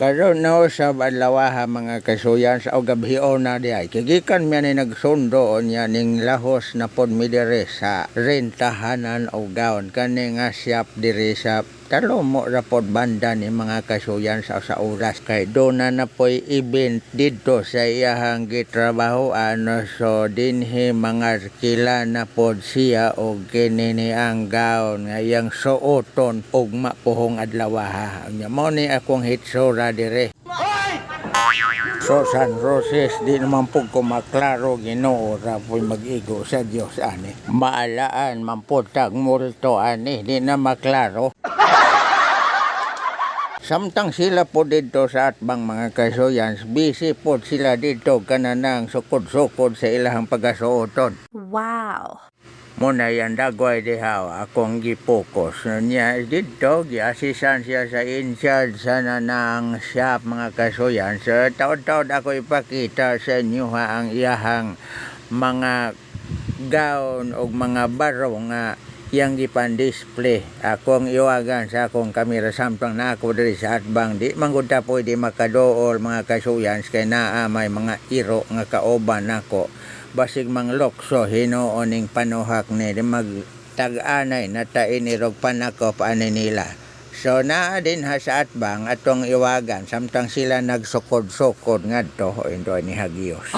Karon na sa adlawaha mga kasuyan sa gabhio na di ay. Kigikan mi ni nagsundo niya ning lahos na pod mi sa rentahanan o gaon. Kani nga shop dire sa talo mo ra pod banda ni mga kasuyan sa sa oras. Kay do na na po'y event dito sa iyahang gitrabaho. Ano so dinhi mga kila na pod siya o kini ni ang gaon nga iyang suoton og mapuhong adlawaha. Nya mo ni akong hitsura dire. So San Roses, di naman po ko maklaro ginoo ra po'y mag-igo sa Diyos ani. Maalaan man po tag multo ani, di na maklaro. Samtang sila po dito sa atbang mga kasuyans, busy po sila dito kananang sukod-sukod sa ilahang pagasuoton. Wow. Muna yan dagway diha akong gipokus niya dito giasisan siya sa in-charge sana ng shop mga kasuyan so taon-taon ako ipakita sa inyo ha ang iyahang mga gown o mga baro nga yang gipan display. Akong iwagan sa akong kamera. Samtang na ako diri sa atbang. Di manggunda pwede makadool mga kasuyans. Kay naa may mga iro nga kaoban nako. Basig mang lokso hinooning panuhak ni. Di mag tag-anay na tainirog panako paani nila so naa din ha sa atbang atong iwagan. Samtang sila nagsukod-sukod ngadto indo ni Hagios.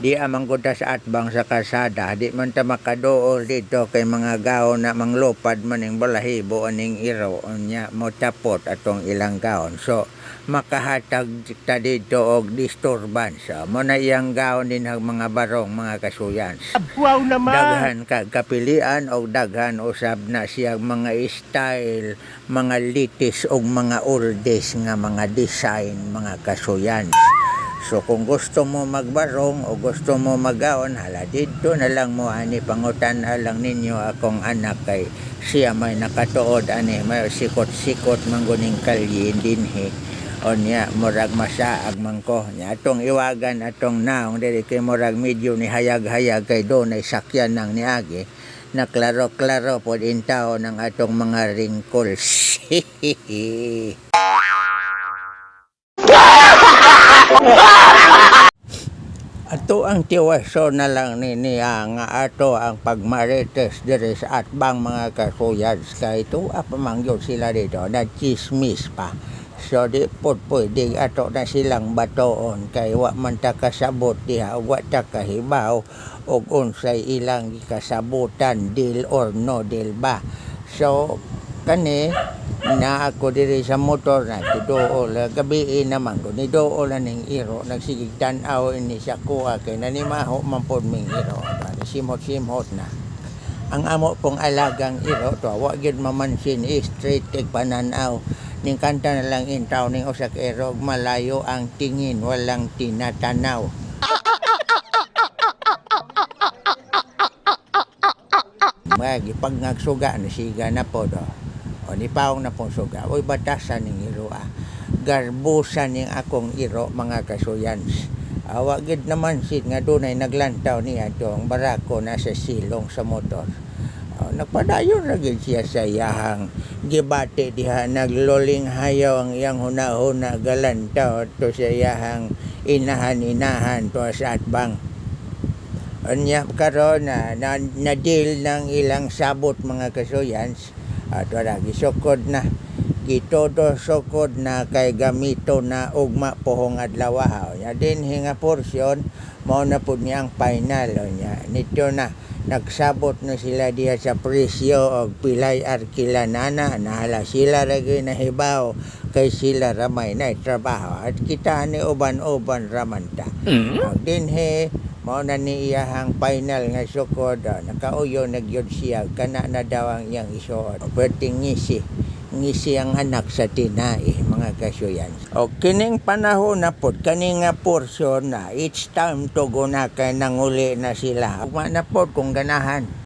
Di amang kuta sa atbang sa kasada di man ta makadool dito kay mga gaon na manglupad maning balahibo aning iro. Nya mo tapot atong ilang gaon. So makahatag ta dito og disturbance mo na iyang gaon din ang mga barong mga kasuyans Wow naman! daghan ka kapilian o daghan usab na siyang mga style mga litis o mga oldies nga mga design mga kasuyan. So kung gusto mo magbarong o gusto mo magaon, hala dito na lang mo ani pangutan lang ninyo akong anak kay siya may nakatuod ani may sikot-sikot mangguning kalye dinhi o niya murag masaag man ko niya. Atong iwagan atong naong diri kay murag medyo ni hayag-hayag kay do na sakyan nang niagi. Na klaro-klaro pod intaw ng atong mga wrinkles Ato ang tiwaso na lang ni niya nga ato ang pagmarites dire sa atbang mga kasuyans kay ito apamangyo sila dito na chismis pa. So di pod pwede ato na silang batoon kay wa man ta kasabot diha wa ta kahibaw og unsay ilang kasabutan deal or no deal ba. So kani na ako diri sa motor na tidool gabi naman ko ni dool na ning iro nagsigig tan-aw ini sa kuha kay nanimaho man pod ming iro. Bali, simot-simot na. Ang amo pong alagang iro to wa mamansin eh, straight tig pananaw ning kanta na lang intaw ning usak iro malayo ang tingin walang tinatanaw Magi pag nagsuga na siga na po do. O ni paong na pong suga. Oy batasan ning iro ah. Garbusan ning akong iro mga kasuyans. Awa gid naman sit nga dunay naglantaw niya ang barako na sa silong sa motor. Nagpadayon ra gid siya sa iyahang gibate diha. Nagloling hayaw ang iyang hunahuna galantaw to sa iyahang inahan-inahan to sa atbang. Anya karon na, na, na deal ng ilang sabot mga kasuyans. At wala gisukod na. Gitodo sukod na kay gamito na ugma pohong adlaw nya din hinga porsyon mao na pud niya ang final. O nya nito na nagsabot na sila diha sa presyo og pilay arkila nana. Nahala sila ra gyud nahibaw kay sila ramay na trabaho at kita ni uban-uban raman ta. Ang dinhi mao na ni iyahang final nga sukod. Nakauyo nagyod siya. Kana na daw ang iyang isuot. Pwede ngisi ngisi ang anak sa tinai mga kasuyan o kining panahon na pod kani nga porsyon na it's time to go na kay nanguli na sila. Ugma na pod kung ganahan